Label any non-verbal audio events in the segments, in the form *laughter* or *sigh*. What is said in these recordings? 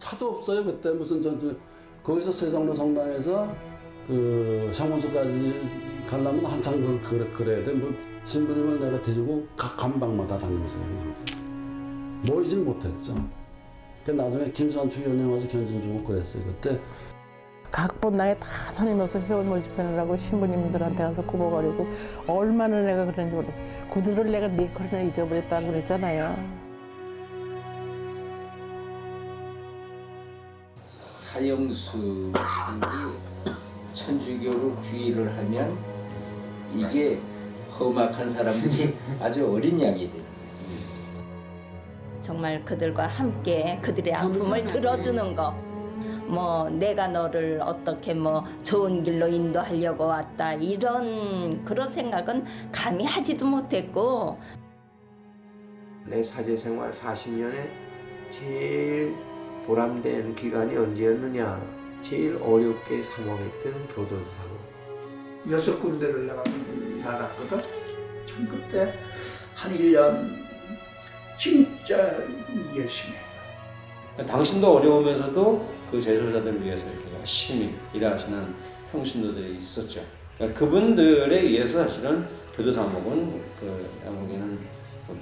차도 없어요 그때. 무슨 전주 거기서 세상로 성당에서 그 상원소까지 가려면 한참 그- 그래, 그래야 돼 뭐 신부님을 내가 데리고 각 감방마다 다니면서 모이진 못했죠. 그 나중에 김산추 위원회 와서 견진 주고 그랬어요 그때. 각 본당에 다 다니면서 회원 모집하느라고 신부님들한테 가서 구버거리고 얼마나 내가 그랬는지 모르 구두를 내가 네 컬이나 잊어버렸다고 그랬잖아요. 사형수이 천주교로 귀의를 하면 이게 험악한 사람들이 *laughs* 아주 어린 양이 되는 거예요. 정말 그들과 함께 그들의 아픔을 들어주는 거. 뭐 내가 너를 어떻게 뭐 좋은 길로 인도하려고 왔다 이런 그런 생각은 감히 하지도 못했고 내 사제 생활 40년에 제일 보람된 기간이 언제였느냐? 제일 어렵게 사모했던 교도소 사모. 여섯 군데를 내가 나갔거든. 참 그때 한 1년 진짜 열심히 했어. 당신도 어려우면서도 그 제소자들을 위해서 이렇게 열심히 일하시는 평신도들이 있었죠. 그러니까 그분들에 의해서 사실은 교도 사목은 그 양국에는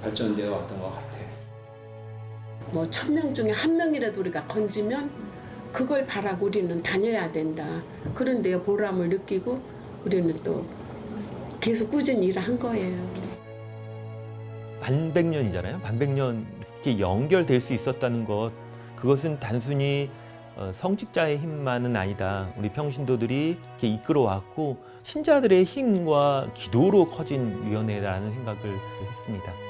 발전되어 왔던 것 같아요. 뭐 천 명 중에 한 명이라도 우리가 건지면 그걸 바라고 우리는 다녀야 된다. 그런 데 보람을 느끼고 우리는 또 계속 꾸준히 일을 한 거예요. 반백년이잖아요. 반백년 이렇게 연결될 수 있었다는 것, 그것은 단순히 어, 성직자의 힘만은 아니다. 우리 평신도들이 이렇게 이끌어왔고 신자들의 힘과 기도로 커진 위원회라는 생각을 했습니다.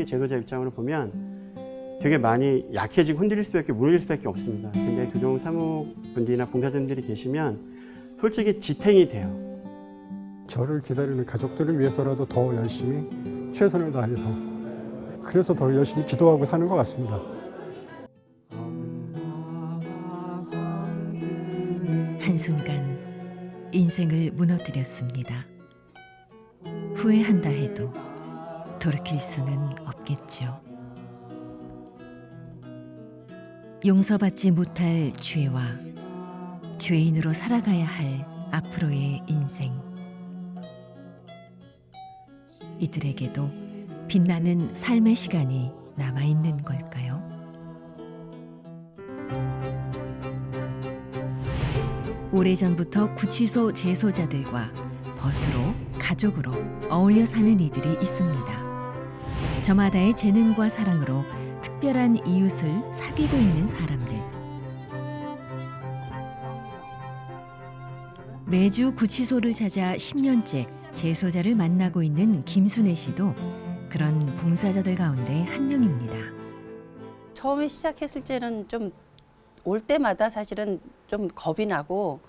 네. 솔직히 제도자 입장으로 보면 되게 많이 약해지고 흔들릴 수밖에 무너질 수밖에 없습니다. 근데 교동 사무분들이나 봉사자분들이 계시면 솔직히 지탱이 돼요. 저를 기다리는 가족들을 위해서라도 더 열심히 최선을 다해서 그래서 더 열심히 기도하고 사는 것 같습니다. 한순간 인생을 무너뜨렸습니다. 후회한다 해도 돌이킬 수는 없겠죠. 용서받지 못할 죄와 죄인으로 살아가야 할 앞으로의 인생. 이들에게도 빛나는 삶의 시간이 남아 있는 걸까요? 오래전부터 구치소 재소자들과 벗으로 가족으로 어울려 사는 이들이 있습니다. 저마다의 재능과 사랑으로 특별한 이웃을 사귀고 있는 사람들. 매주 구치소를 찾아 10년째 재소자를 만나고 있는 김순애 씨도 그런 봉사자들 가운데 한 명입니다. 처음에 시작했을 때는 좀 올 때마다 사실은 좀 겁이 나고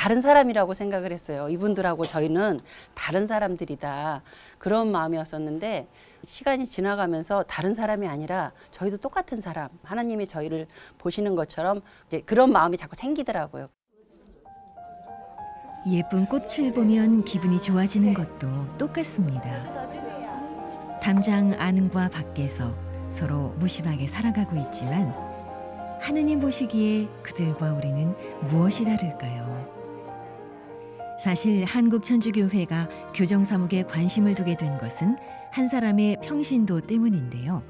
다른 사람이라고 생각을 했어요. 이분들하고 저희는 다른 사람들이다. 그런 마음이었었는데 시간이 지나가면서 다른 사람이 아니라 저희도 똑같은 사람, 하나님이 저희를 보시는 것처럼 이제 그런 마음이 자꾸 생기더라고요. 예쁜 꽃을 보면 기분이 좋아지는 것도 똑같습니다. 담장 안과 밖에서 서로 무심하게 살아가고 있지만 하느님 보시기에 그들과 우리는 무엇이 다를까요? 사실 한국 천주교회가 교정 사목에 관심을 두게 된 것은 한 사람의 평신도 때문인데요.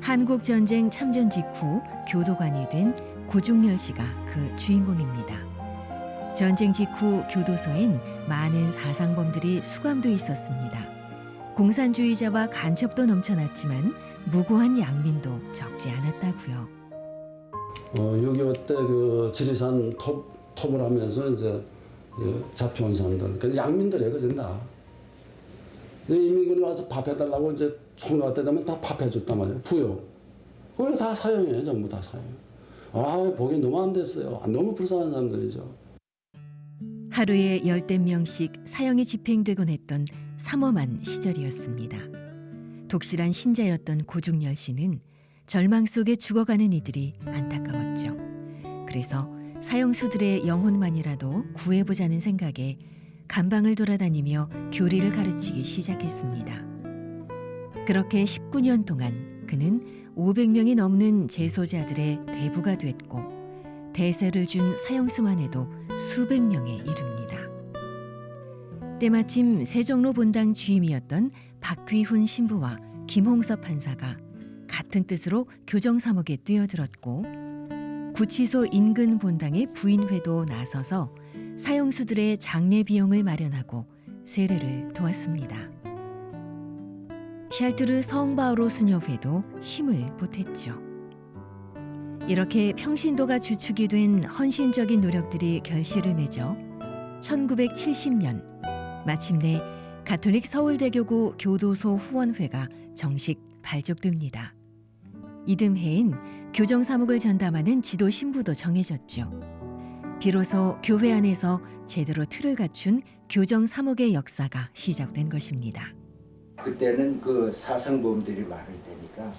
한국 전쟁 참전 직후 교도관이 된 고중렬 씨가 그 주인공입니다. 전쟁 직후 교도소엔 많은 사상범들이 수감돼 있었습니다. 공산주의자와 간첩도 넘쳐났지만 무고한 양민도 적지 않았다고요. 어, 6.25때그 지리산 톱, 톱을 하면서 이제 그 잡혀온 사람들, 그 양민들이에요, 그전 다. 근데 인민군이 와서 밥 해달라고 이제 총각 때 되면 다 밥 해줬단 말이에요, 부요. 그게 다 사형이에요. 전부 다 사형. 아, 보기 너무 안 됐어요. 아, 너무 불쌍한 사람들이죠. 하루에 열댓 명씩 사형이 집행되곤 했던 삼엄한 시절이었습니다. 독실한 신자였던 고중열 씨는 절망 속에 죽어가는 이들이 안타까웠죠. 그래서 사형수들의 영혼만이라도 구해보자는 생각에 감방을 돌아다니며 교리를 가르치기 시작했습니다. 그렇게 19년 동안 그는 500명이 넘는 재소자들의 대부가 됐고 대세를 준 사형수만 해도 수백 명에 이릅니다. 때마침 세종로 본당 주임이었던 박귀훈 신부와 김홍섭 판사가 같은 뜻으로 교정 사목에 뛰어들었고 구치소 인근 본당의 부인회도 나서서 사형수들의 장례 비용을 마련하고 세례를 도왔습니다. 샬트르 성바오로 수녀회도 힘을 보탰죠. 이렇게 평신도가 주축이 된 헌신적인 노력들이 결실을 맺어 1970년 마침내 가톨릭 서울대교구 교도소 후원회가 정식 발족됩니다. 이듬해인 교정 사목을 전담하는 지도 신부도 정해졌죠. 비로소 교회 안에서 제대로 틀을 갖춘 교정 사목의 역사가 시작된 것입니다. 그때는 그 사상범들이 많을 테니까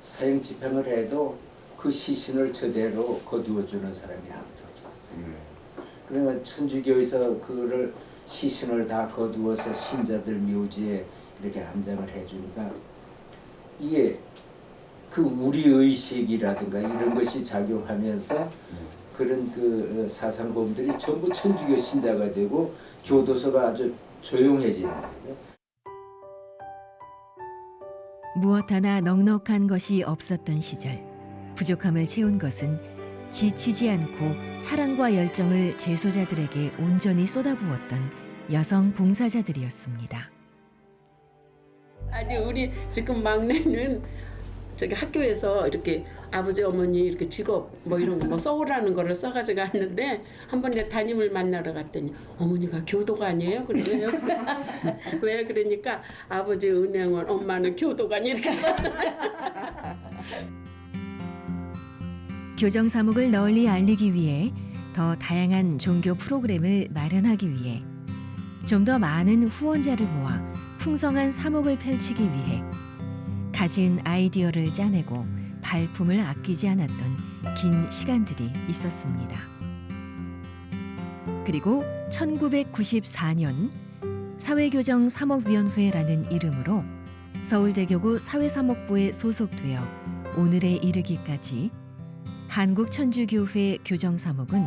사형 집행을 해도 그 시신을 저대로 거두어주는 사람이 아무도 없었어요. 그러면 천주교에서 그를 시신을 다 거두어서 신자들 묘지에 이렇게 안장을 해주니까 이게 그 우리 의식이라든가 이런 것이 작용하면서 그런 그 사상범들이 전부 천주교 신자가 되고 교도소가 아주 조용해지는 거예요. 무엇 하나 넉넉한 것이 없었던 시절 부족함을 채운 것은 지치지 않고 사랑과 열정을 재소자들에게 온전히 쏟아부었던 여성 봉사자들이었습니다. 아니 우리 지금 막내는 저기 학교에서 이렇게 아버지 어머니 이렇게 직업 뭐 이런 거 뭐 써오라는 거를 써가지고 왔는데 한 번 내 담임을 만나러 갔더니 어머니가 교도관이에요 그래요 *laughs* 왜 그러니까 아버지 은행원 엄마는 교도관 이렇게. 교정 사목을 널리 알리기 위해 더 다양한 종교 프로그램을 마련하기 위해 좀 더 많은 후원자를 모아 풍성한 사목을 펼치기 위해 가진 아이디어를 짜내고 발품을 아끼지 않았던 긴 시간들이 있었습니다. 그리고 1994년 사회교정 사목위원회라는 이름으로 서울대교구 사회사목부에 소속되어 오늘에 이르기까지 한국천주교회 교정사목은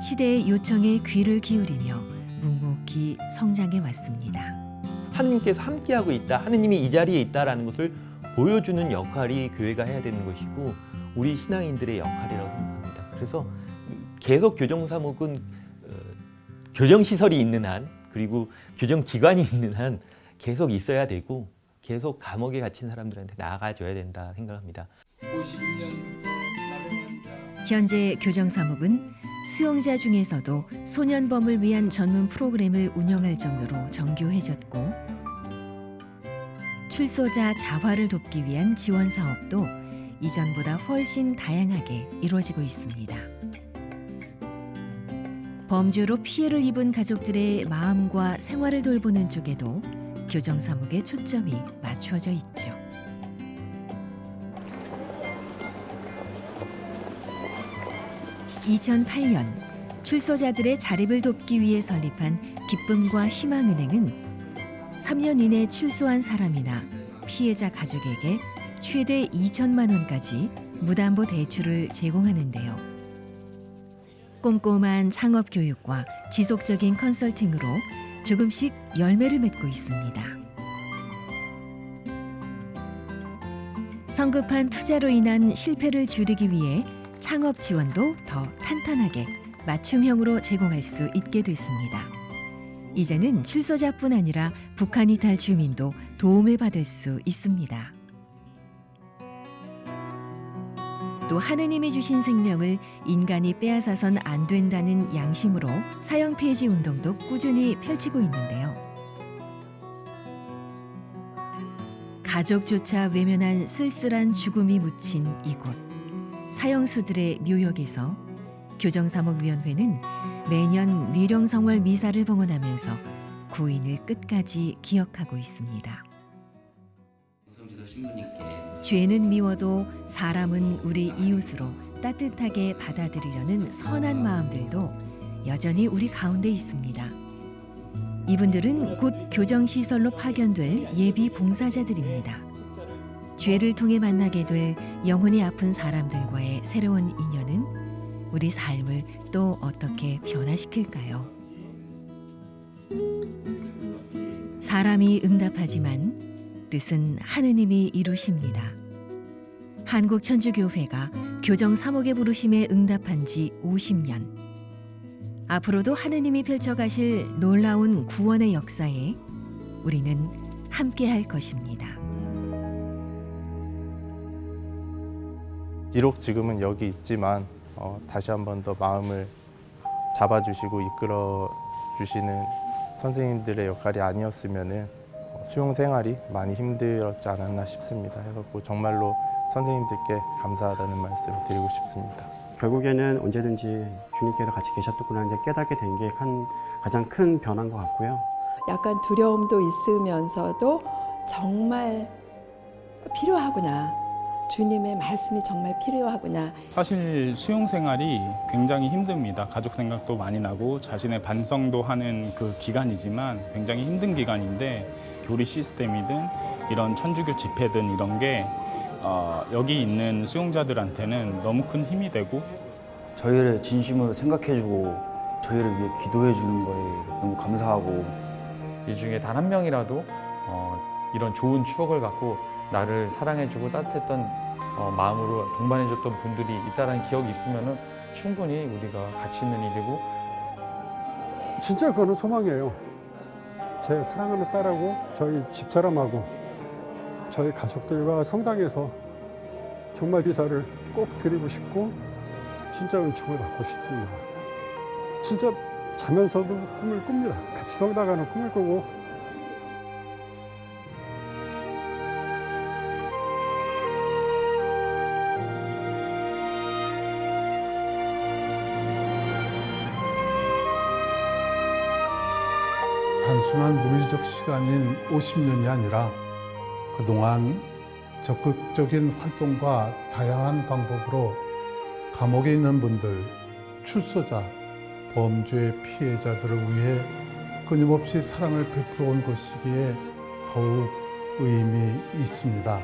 시대의 요청에 귀를 기울이며 묵묵히 성장해 왔습니다. 하느님께서 함께하고 있다. 하느님이 이 자리에 있다라는 것을 보여주는 역할이 교회가 해야 되는 것이고 우리 신앙인들의 역할이라고 생각합니다. 그래서 계속 교정 사목은 어, 교정 시설이 있는 한 그리고 교정 기관이 *laughs* 있는 한 계속 있어야 되고 계속 감옥에 갇힌 사람들한테 나아가줘야 된다 생각합니다. 51년 현재 교정 사목은 수용자 중에서도 소년범을 위한 전문 프로그램을 운영할 정도로 정교해졌고 출소자 자활을 돕기 위한 지원 사업도 이전보다 훨씬 다양하게 이루어지고 있습니다. 범죄로 피해를 입은 가족들의 마음과 생활을 돌보는 쪽에도 교정 사목의 초점이 맞추어져 있죠. (2008년) 출소자들의 자립을 돕기 위해 설립한 기쁨과 희망은행은 3년 이내 출소한 사람이나 피해자 가족에게 최대 2천만 원까지 무담보 대출을 제공하는데요. 꼼꼼한 창업 교육과 지속적인 컨설팅으로 조금씩 열매를 맺고 있습니다. 성급한 투자로 인한 실패를 줄이기 위해 창업 지원도 더 탄탄하게 맞춤형으로 제공할 수 있게 됐습니다. 이제는 출소자뿐 아니라 북한 이탈 주민도 도움을 받을 수 있습니다. 또 하느님이 주신 생명을 인간이 빼앗아선 안 된다는 양심으로 사형 폐지 운동도 꾸준히 펼치고 있는데요. 가족조차 외면한 쓸쓸한 죽음이 묻힌 이곳 사형수들의 묘역에서 교정사목위원회는 매년 위령성월 미사를 봉헌하면서 구인을 끝까지 기억하고 있습니다. 죄는 미워도 사람은 우리 이웃으로 따뜻하게 받아들이려는 선한 마음들도 여전히 우리 가운데 있습니다. 이분들은 곧 교정시설로 파견될 예비 봉사자들입니다. 죄를 통해 만나게 될 영혼이 아픈 사람들과의 새로운 인연은 우리 삶을 또 어떻게 변화시킬까요? 사람이 응답하지만 뜻은 하느님이 이루십니다. 한국 천주교회가 교정 사목의 부르심에 응답한 지 50년. 앞으로도 하느님이 펼쳐가실 놀라운 구원의 역사에 우리는 함께할 것입니다. 비록 지금은 여기 있지만 어, 다시 한 번 더 마음을 잡아주시고 이끌어 주시는 선생님들의 역할이 아니었으면은 어, 수용 생활이 많이 힘들었지 않았나 싶습니다. 그래서 정말로 선생님들께 감사하다는 말씀 드리고 싶습니다. 결국에는 언제든지 주님께서 같이 계셨구나 이제 깨닫게 된 게 한 가장 큰 변화인 것 같고요. 약간 두려움도 있으면서도 정말 필요하구나. 주님의 말씀이 정말 필요하구나. 사실 수용 생활이 굉장히 힘듭니다. 가족 생각도 많이 나고 자신의 반성도 하는 그 기간이지만 굉장히 힘든 기간인데 교리 시스템이든 이런 천주교 집회든 이런 게 어, 여기 있는 수용자들한테는 너무 큰 힘이 되고 저희를 진심으로 생각해주고 저희를 위해 기도해주는 거에 너무 감사하고 이 중에 단 한 명이라도 어, 이런 좋은 추억을 갖고 나를 사랑해주고 따뜻했던 어, 마음으로 동반해줬던 분들이 있다는 기억이 있으면 충분히 우리가 가치 있는 일이고 진짜 그거는 소망이에요. 제 사랑하는 딸하고 저희 집사람하고 저희 가족들과 성당에서 정말 비사를 꼭 드리고 싶고 진짜 은총을 받고 싶습니다. 진짜 자면서도 꿈을 꿉니다. 같이 성당 가는 꿈을 꾸고 단순한 물리적 시간인 50년이 아니라 그동안 적극적인 활동과 다양한 방법으로 감옥에 있는 분들, 출소자, 범죄 피해자들을 위해 끊임없이 사랑을 베풀어 온 것이기에 더욱 의미 있습니다.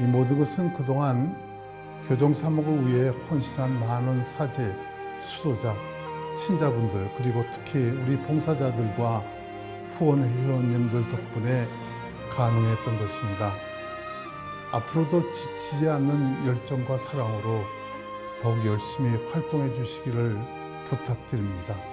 이 모든 것은 그동안 교정 사목을 위해 헌신한 많은 사제, 수도자, 신자분들 그리고 특히 우리 봉사자들과 후원 회원님들 덕분에 가능했던 것입니다. 앞으로도 지치지 않는 열정과 사랑으로 더욱 열심히 활동해 주시기를 부탁드립니다.